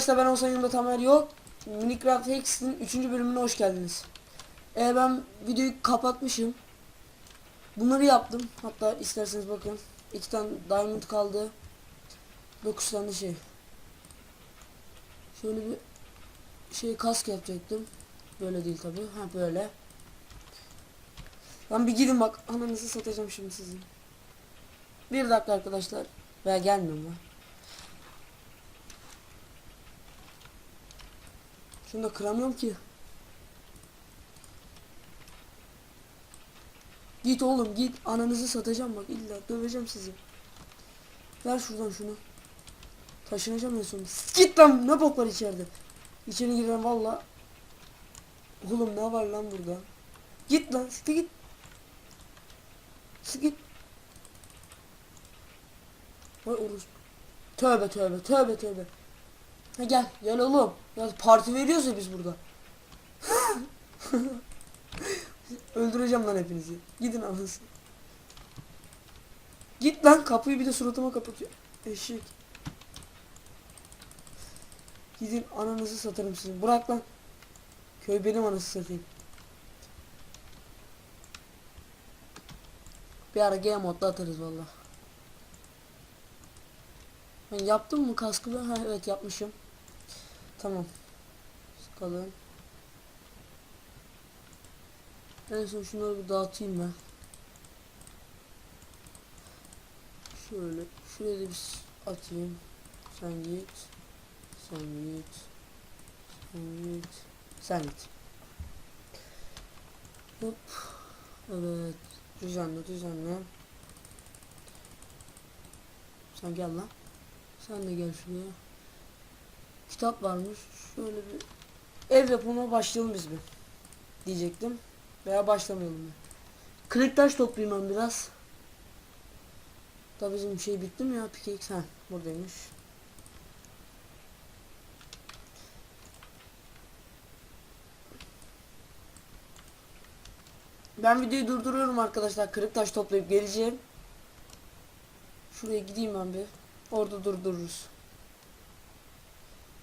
arkadaşlar ben olsam yanımda Tamer yok. Minecraft Hex'in 3. bölümüne hoş geldiniz. Ee, ben videoyu kapatmışım. Bunları yaptım. Hatta isterseniz bakın. 2 tane diamond kaldı. 9 tane şey. Şöyle bir şey kask yapacaktım. Böyle değil tabi. Ha böyle. Lan bir gidin bak. Ananızı satacağım şimdi sizin. Bir dakika arkadaşlar. Veya gelmiyorum lan. Şunu da kıramıyorum ki. Git oğlum git. Ananızı satacağım bak illa döveceğim sizi. Ver şuradan şunu. Taşınacağım en sonunda. Git lan ne bok var içeride. İçeri giren valla. Oğlum ne var lan burada? Git lan siktir git. Siktir git. Vay orospu. Tövbe tövbe tövbe tövbe. Ha gel gel oğlum. Ya parti veriyoruz ya biz burada. Öldüreceğim lan hepinizi. Gidin anasını. Git lan kapıyı bir de suratıma kapatıyor. Eşek. Gidin ananızı satarım sizin. Bırak lan. Köy benim anası satayım. Bir ara game modda atarız valla. Ben yaptım mı kaskı? Ha evet yapmışım. Tamam. Sıkalım. En son şunları bir dağıtayım ben. Şöyle. Şuraya da bir atayım. Sen git. Sen git. Sen git. Sen git. Hop. Evet. Düzenle düzenle. Sen gel lan. Sen de gel şuraya. Kitap varmış. Şöyle bir ev yapımına başlayalım biz bir. Diyecektim. Veya başlamayalım mı? Kırık taş toplayayım ben biraz. Da bizim şey bitti mi ya? Pickaxe ha buradaymış. Ben videoyu durduruyorum arkadaşlar. Kırık taş toplayıp geleceğim. Şuraya gideyim ben bir. Orada durdururuz.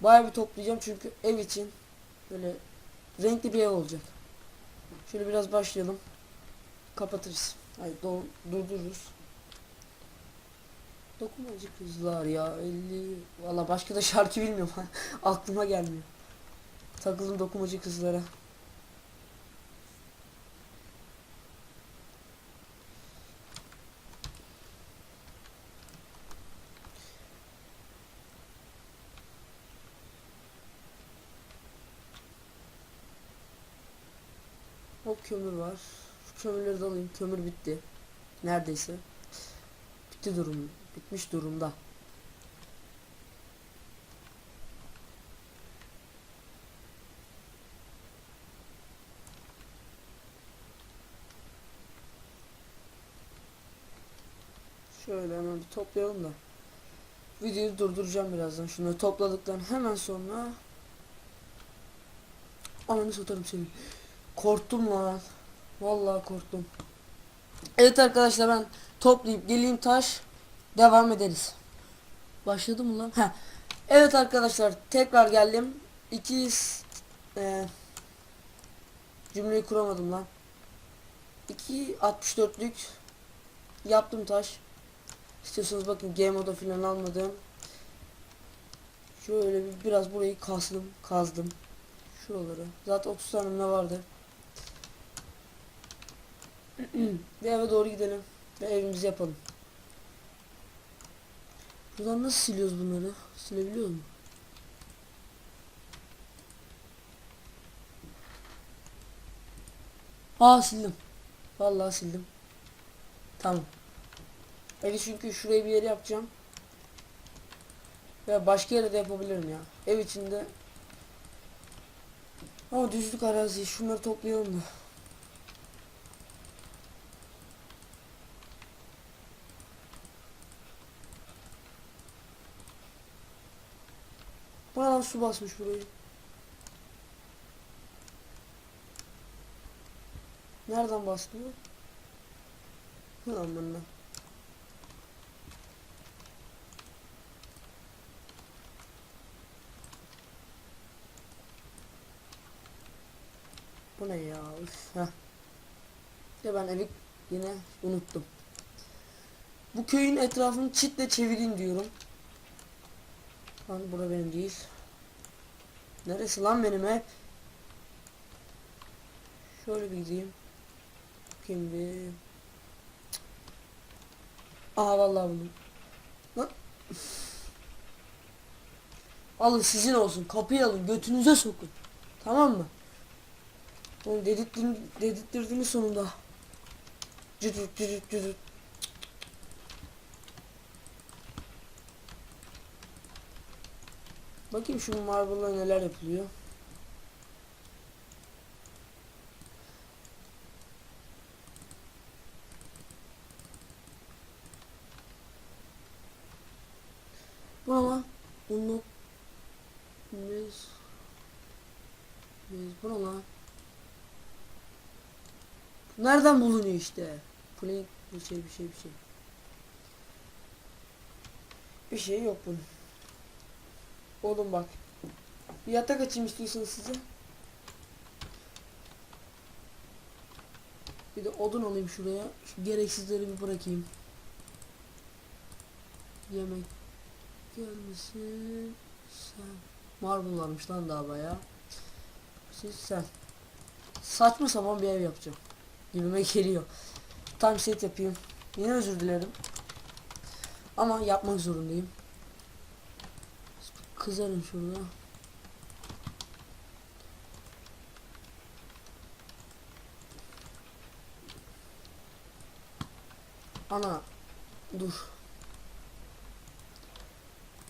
Bayağı bir toplayacağım çünkü ev için böyle renkli bir ev olacak. Şöyle biraz başlayalım. Kapatırız. Hayır durdururuz. Dokunmacı kızlar ya 50 Valla başka da şarkı bilmiyorum aklıma gelmiyor. Takıldım dokunmacı kızlara. Hop kömür var. Şu kömürleri de alayım. Kömür bitti. Neredeyse. Bitti durum. Bitmiş durumda. Şöyle hemen bir toplayalım da. Videoyu durduracağım birazdan. Şunları topladıktan hemen sonra Ananı satarım seni. Korktum lan. Vallahi korktum. Evet arkadaşlar ben toplayıp geleyim taş. Devam ederiz. Başladı mı lan? Heh. Evet arkadaşlar tekrar geldim. İki e, cümleyi kuramadım lan. 2 64'lük yaptım taş. İstiyorsanız bakın game moda falan almadım. Şöyle bir, biraz burayı kazdım, kazdım. Şuraları. Zaten 30 tane ne vardı. Ve eve doğru gidelim. Ve evimizi yapalım. Buradan nasıl siliyoruz bunları? Silebiliyor mu? Aa sildim. Vallahi sildim. Tamam. Evi çünkü şuraya bir yere yapacağım. Veya başka yere de yapabilirim ya. Ev içinde. Ama düzlük arazi. Şunları toplayalım da. Buradan su basmış burayı. Nereden bastı bu? Hı. Bu ne ya? Ya ben evi yine unuttum. Bu köyün etrafını çitle çevirin diyorum. Lan bura benim değil. Neresi lan benim hep? Şöyle bir gideyim. Bakayım bir. Aha vallahi buldum. Lan. Alın sizin olsun. Kapıyı alın. Götünüze sokun. Tamam mı? Oğlum dedirttin, dedirttirdiniz sonunda. Cüdüt cüdüt cüdüt. Bakayım şu marble'la neler yapılıyor. Ama bunu biz biz bu ne lan? Nereden bulunuyor işte? Play bir şey bir şey bir şey. Bir şey yok bunun. Oğlum bak. Bir yatak açayım istiyorsanız size. Bir de odun alayım şuraya. Şu gereksizleri bir bırakayım. Yemek gelmesin. Sen. Marble varmış lan daha baya. Siz sen. Saçma sapan bir ev yapacağım. Gibime geliyor. Time set yapayım. Yine özür dilerim. Ama yapmak zorundayım. Kızarım şurada. Ana dur.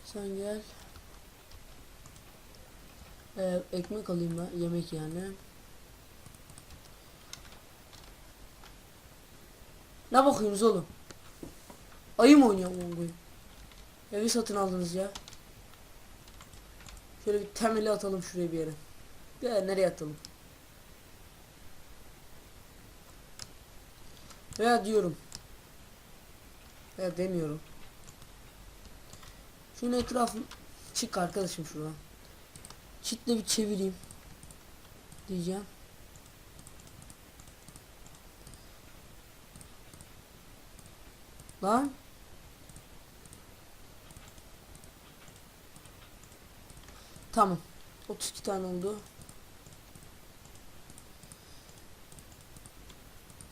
Sen gel. Ee, ekmek alayım ben. Yemek yani. Ne bakıyorsunuz oğlum? Ayı mı oynuyor bu? Evi satın aldınız ya. Şöyle bir temeli atalım şuraya bir yere. Ya nereye atalım? Veya diyorum. Veya demiyorum. Şunun etrafı çık arkadaşım şuradan. Çitle bir çevireyim. Diyeceğim. Lan. Tamam. 32 tane oldu.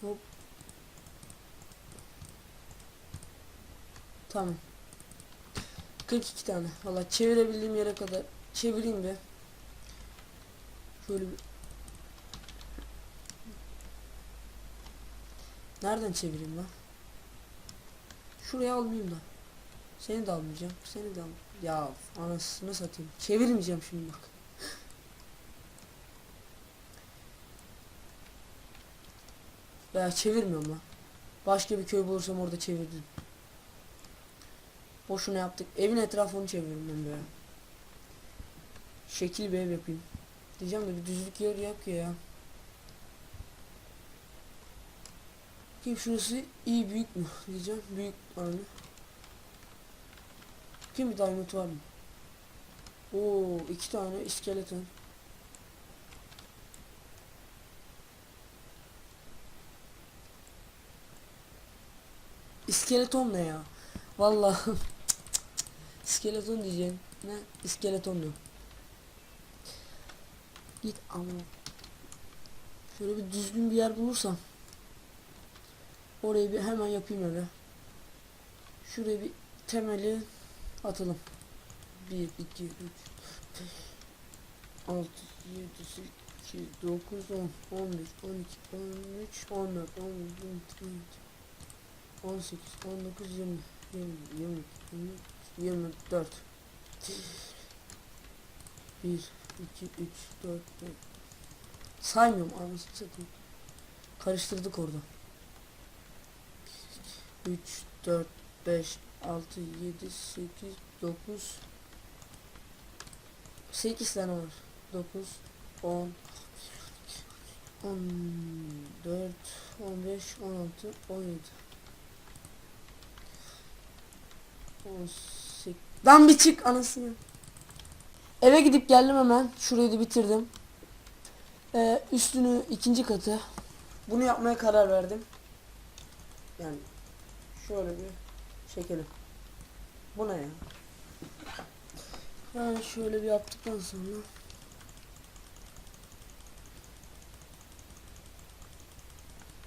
Hop. Tamam. 42 tane. Valla çevirebildiğim yere kadar çevireyim bir. Şöyle bir Nereden çevireyim lan? Şuraya almayayım da. Seni de almayacağım. Seni de al. Ya anasını satayım. Çevirmeyeceğim şimdi bak. Veya çevirmiyorum lan. Başka bir köy bulursam orada çevirdim. Boşuna yaptık. Evin etrafını çeviriyorum ben böyle. Şekil bir ev yapayım. Diyeceğim de bir düzlük yer yok ya. Kim şurası iyi büyük mü diyeceğim. Büyük aynı. Kim bir diamond var mı? Oo iki tane iskeleton. İskeleton ne ya? Vallahi İskeleton diyeceğim. Ne? İskeleton diyor. Git ama. Şöyle bir düzgün bir yer bulursam. Orayı bir hemen yapayım öyle. Şuraya bir temeli atalım. 1, 2, 3, 5, 6, 7, 8, 9, 10, 11, 12, 13, 14, 15, 16, 18, 19, 20, 20, 20, 20, 24. 1, 2, 3, 4, 5. Saymıyorum anasını satayım. Karıştırdık orada. 3, 4, 5, 6, 7, 8, 9 8 tane var. 9, 10 14, 15, 16, 17 18 Lan bir çık anasını. Eve gidip geldim hemen. Şurayı da bitirdim. Ee, üstünü ikinci katı. Bunu yapmaya karar verdim. Yani şöyle bir çekelim. Bu ne ya? Ha, şöyle bir yaptıktan sonra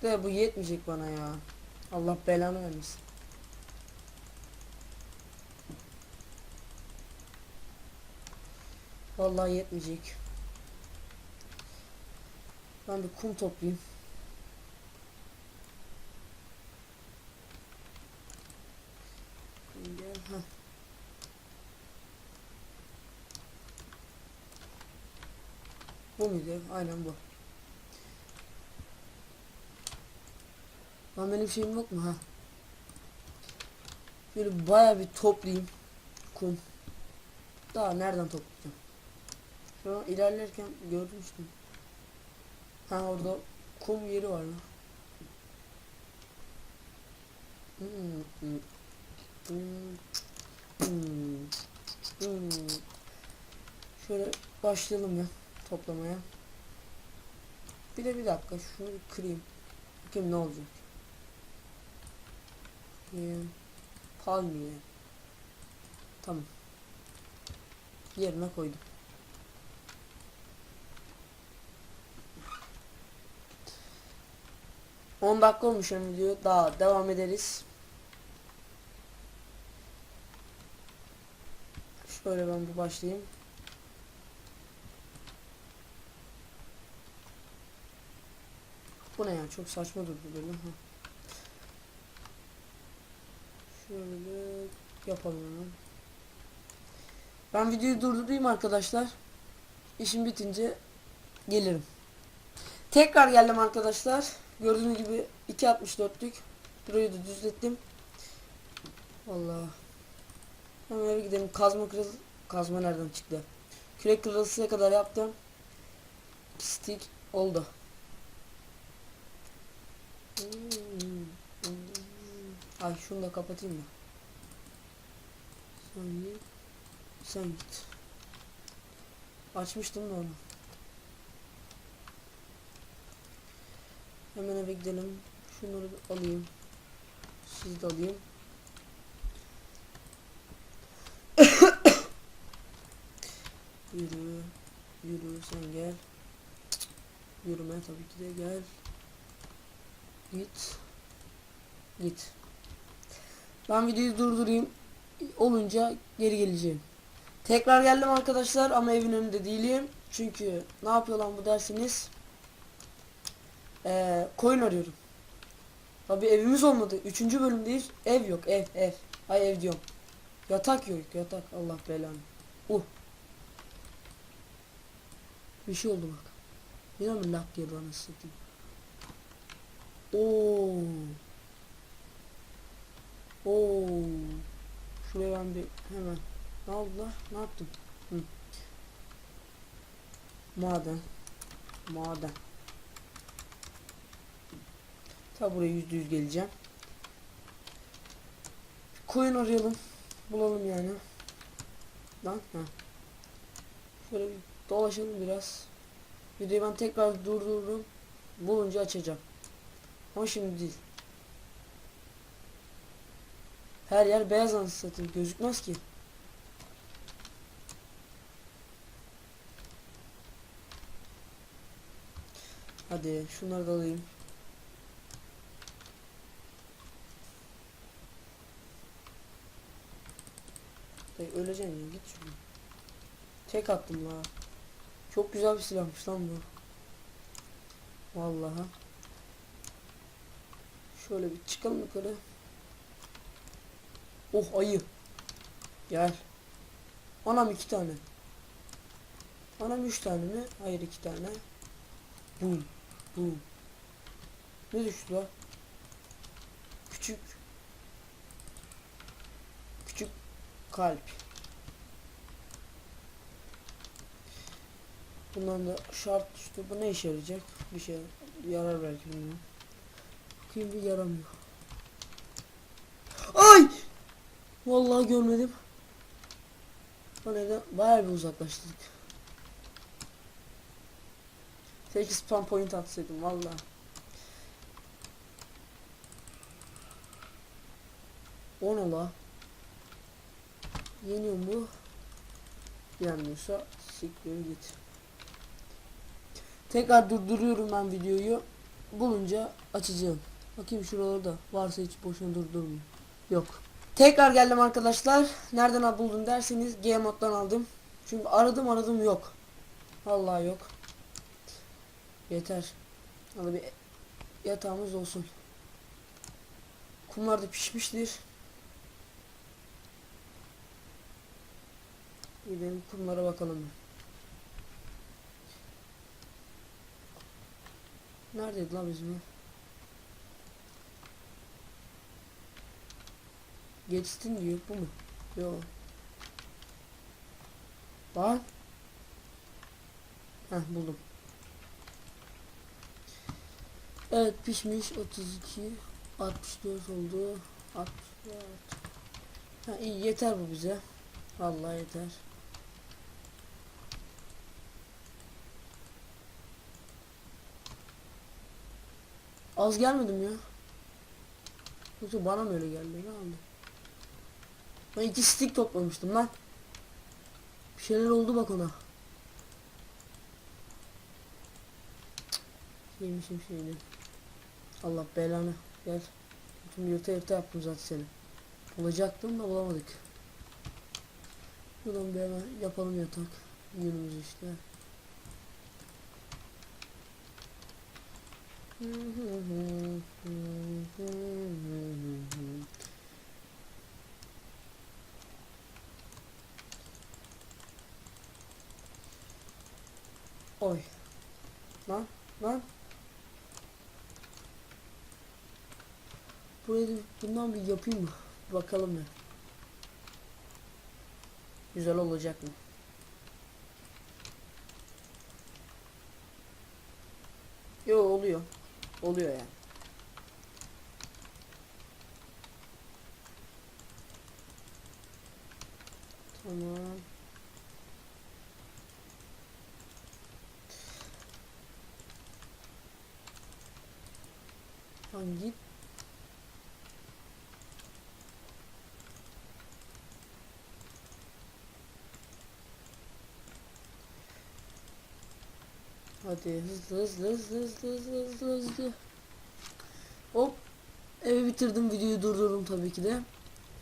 De bu yetmeyecek bana ya. Allah belanı vermesin. Vallahi yetmeyecek. Ben bir kum toplayayım. Gel, heh. Bu muydu? Aynen bu. Lan benim şeyim yok mu ha? Böyle baya bir toplayayım. Kum. Daha nereden toplayacağım? Şu an ilerlerken görmüştüm. Ha orada kum yeri var lan. Hmm, hmm, hmm. Şöyle başlayalım ya toplamaya. Bir de bir dakika şunu bir kırayım. Bakayım ne olacak. Ee, palmiye. Tamam. Yerine koydum. On dakika olmuş hem video. Daha devam ederiz. Şöyle ben bir başlayayım. Bu ne ya? Çok saçma durdu böyle. Ha. Şöyle yapalım. Ben videoyu durdurayım arkadaşlar. İşim bitince gelirim. Tekrar geldim arkadaşlar. Gördüğünüz gibi 2.64'lük. Burayı da düzlettim. Vallahi. Hemen eve gidelim. Kazma kırıl kazma nereden çıktı? Kürek kırılısıya kadar yaptım. Pislik oldu. Ay şunu da kapatayım mı? Sen. Sen git. Açmıştım da onu. Hemen eve gidelim. Şunları alayım. Siz de alayım. yürü. Yürü sen gel. Yürüme tabii ki de gel. Git. Git. Ben videoyu durdurayım. Olunca geri geleceğim. Tekrar geldim arkadaşlar ama evin önünde değilim. Çünkü ne yapıyor lan bu dersiniz? Ee, koyun arıyorum. Tabi evimiz olmadı. Üçüncü bölümdeyiz. Ev yok ev ev. Ay ev diyorum. Yatak yok yatak. Allah belanı. Uh. Bir şey oldu bak. Mi lak diye bana satayım. Oo. Oo. Şuraya ben bir hemen. Ne oldu lan? Ne yaptım? Hı. Maden. Maden. Ta buraya yüzde yüz geleceğim. Koyun arayalım. Bulalım yani. Lan ha. Şöyle bir dolaşalım biraz. Videoyu ben tekrar durdururum. Bulunca açacağım. Ama şimdi değil. Her yer beyaz anasını satayım. Gözükmez ki. Hadi şunları da alayım. Öleceksin ya git şuradan. Tek attım la. Çok güzel bir silahmış lan bu. Vallahi. Şöyle bir çıkalım yukarı. Oh ayı. Gel. Anam iki tane. Anam üç tane mi? Hayır iki tane. Bum. Bum. Ne düştü la? Küçük. Küçük kalp. Bundan da şart düştü. Bu ne işe yarayacak? Bir şey yarar belki bilmiyorum. Bir yaramıyor. Ay! Vallahi görmedim. O neden? Bayağı bir uzaklaştık. Keşke spam point atsaydım valla. On ola. Yeniyor mu? Yenmiyorsa siktir git. Tekrar durduruyorum ben videoyu. Bulunca açacağım. Bakayım şuralarda varsa hiç boşuna durdurmayayım. Yok. Tekrar geldim arkadaşlar. Nereden buldun derseniz G moddan aldım. Çünkü aradım aradım yok. Vallahi yok. Yeter. Hadi bir yatağımız olsun. Kumlar da pişmiştir. Gidelim kumlara bakalım. Neredeydi lan bizim Geçtin diyor bu mu? Yok. Lan. Heh buldum. Evet pişmiş 32 64 oldu 64 ha, iyi yeter bu bize Vallahi yeter Az gelmedim ya Yoksa bana mı öyle geldi ne oldu Ben iki stick toplamıştım lan Bir şeyler oldu bak ona Yemişim şeyini Allah belanı gel. Tüm yurta yurta yaptım zaten seni. Bulacaktım da bulamadık. Buradan bir hemen yapalım yatak. Yunumuz işte. Oy. Lan. Burayı da bundan bir yapayım mı? Bakalım ne. Güzel olacak mı? Yo oluyor. Oluyor yani. Tamam. Hangi Hadi hızlı hızlı hızlı hızlı hızlı hızlı hızlı. Hop. Evi bitirdim videoyu durdurdum tabii ki de.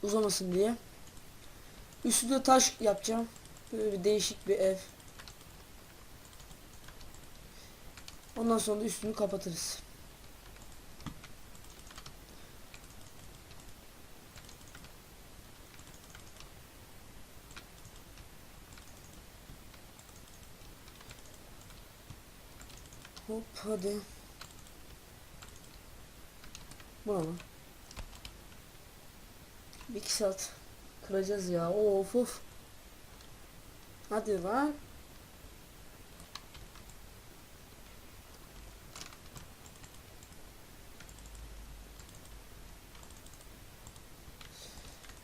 Uzamasın diye. Üstüne taş yapacağım. Böyle bir değişik bir ev. Ondan sonra üstünü kapatırız. Hop hadi. Bu ne lan? Bir iki saat kıracağız ya. Of of. Hadi lan.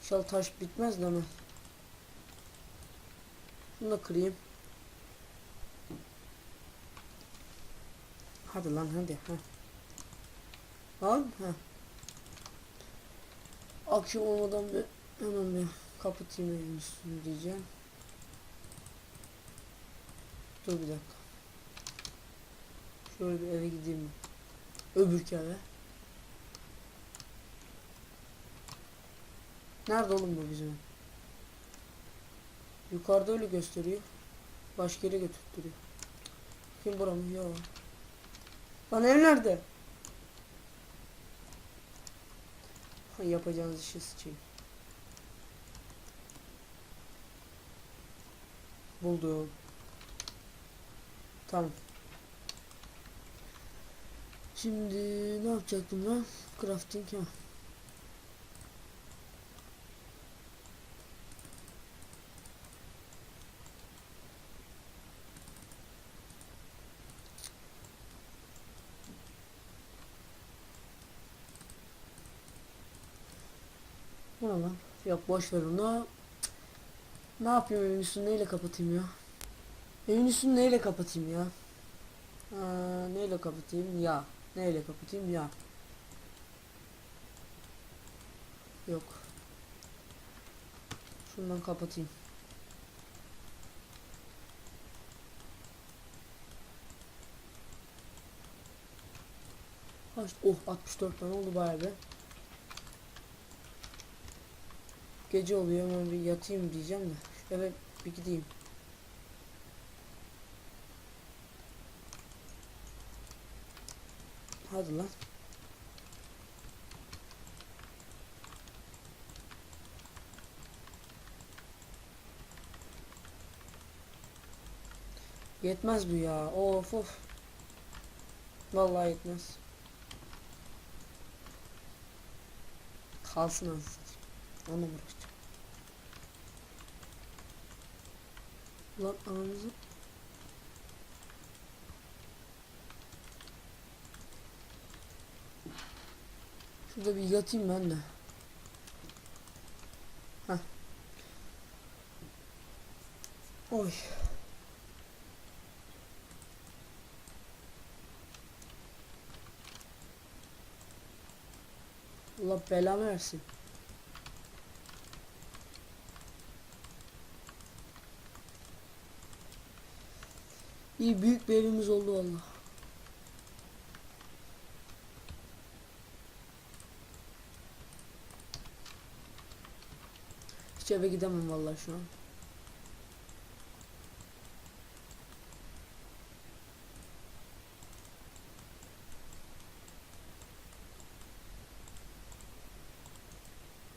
İnşallah taş bitmez de hemen. Şunu da kırayım. Hadi lan hadi. Ha. Lan ha. Akşam olmadan bir hemen bir kapatayım evin üstünü diyeceğim. Dur bir dakika. Şöyle bir eve gideyim mi? Öbürkü eve. Nerede oğlum bu bizim? Yukarıda öyle gösteriyor. Başka yere götürtüyor. Kim buram? Yok. Lan ev nerede? Ha, yapacağınız işi sıçayım. Buldum. Tamam. Şimdi ne yapacaktım ben? Crafting ha. Bu ne lan? Yok boş ver onu. Ne yapayım evin üstünü neyle kapatayım ya? Evin üstünü neyle kapatayım ya? Aa, neyle kapatayım? Ya. Neyle kapatayım? Ya. Yok. Şundan kapatayım. Kaç? Oh 64 tane oldu bayağı bir. Gece oluyor hemen bir yatayım diyeceğim de. Şu eve bir gideyim. Hadi lan. Yetmez bu ya. Of of. Vallahi yetmez. Kalsın anasını. Onu bırakacağım. Lan anamızı. Şurada bir yatayım ben de. Heh. Oy. Allah belamı versin. İyi büyük bir evimiz oldu valla. Hiç eve gidemem vallahi şu an.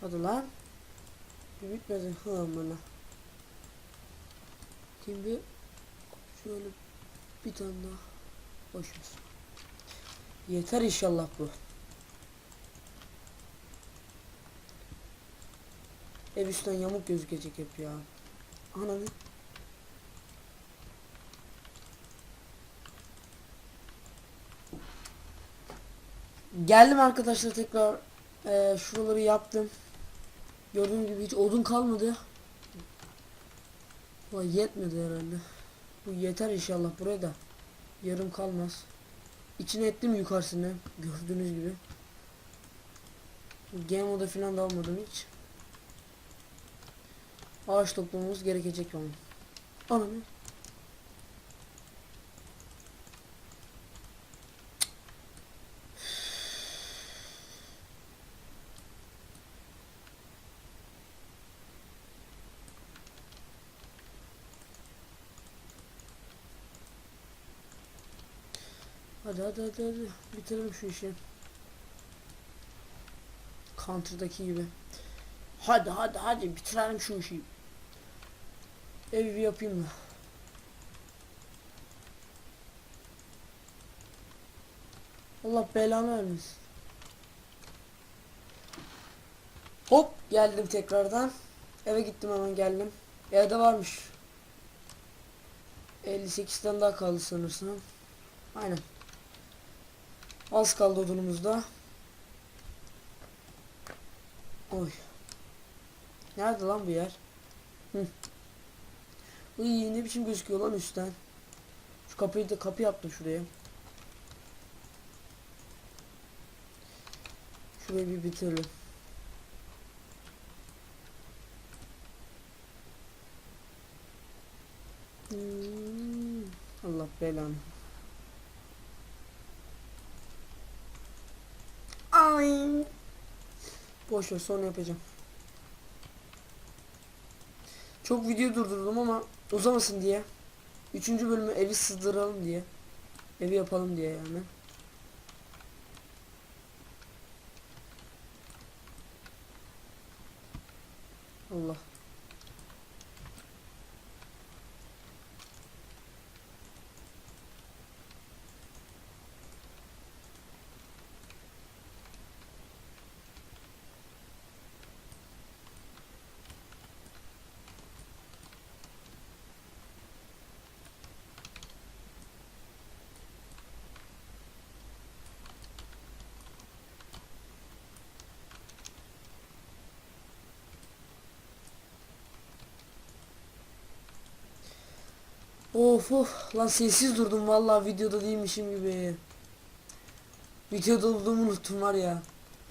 Hadi lan. Bir bitmedi. Hı amına. Şimdi şöyle bir tane daha boş ver. Yeter inşallah bu. Ev üstten yamuk gözükecek hep ya. Ananı. Geldim arkadaşlar tekrar eee, şuraları yaptım. Gördüğünüz gibi hiç odun kalmadı. Vay yetmedi herhalde. Bu yeter inşallah buraya da. Yarım kalmaz. İçine ettim yukarısını. Gördüğünüz gibi. Game moda falan da almadım hiç. Ağaç toplamamız gerekecek ama. Anam. Hadi hadi hadi hadi. Bitirelim şu işi. Counter'daki gibi. Hadi hadi hadi bitirelim şu işi. Evi yapayım mı? Allah belanı vermesin. Hop geldim tekrardan. Eve gittim hemen geldim. Evde varmış. 58 tane daha kaldı sanırsam. Aynen. Az kaldı odunumuzda. Oy. Nerede lan bu yer? Hı. Iy, ne biçim gözüküyor lan üstten. Şu kapıyı da kapı yaptım şuraya. Şurayı bir bitirelim. Hmm, Allah belanı. Ay. Boş ver sonra yapacağım. Çok video durdurdum ama uzamasın diye. Üçüncü bölümü evi sığdıralım diye. Evi yapalım diye yani. Allah. Of of lan sessiz durdum vallahi videoda değilmişim gibi. Videoda olduğumu unuttum var ya.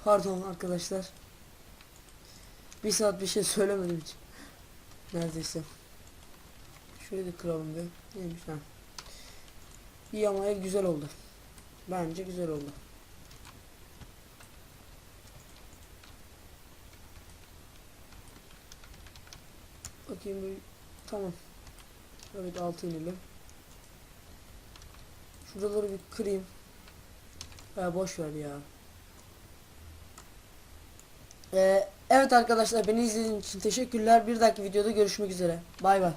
Pardon arkadaşlar. Bir saat bir şey söylemedim hiç. Neredeyse. Şöyle de kıralım bir. Neymiş ha. İyi ama ev güzel oldu. Bence güzel oldu. Bakayım bir tamam. Evet altı inelim. Şuraları bir kırayım. Ya boş ver ya. Ee, evet arkadaşlar beni izlediğiniz için teşekkürler. Bir dahaki videoda görüşmek üzere. Bay bay.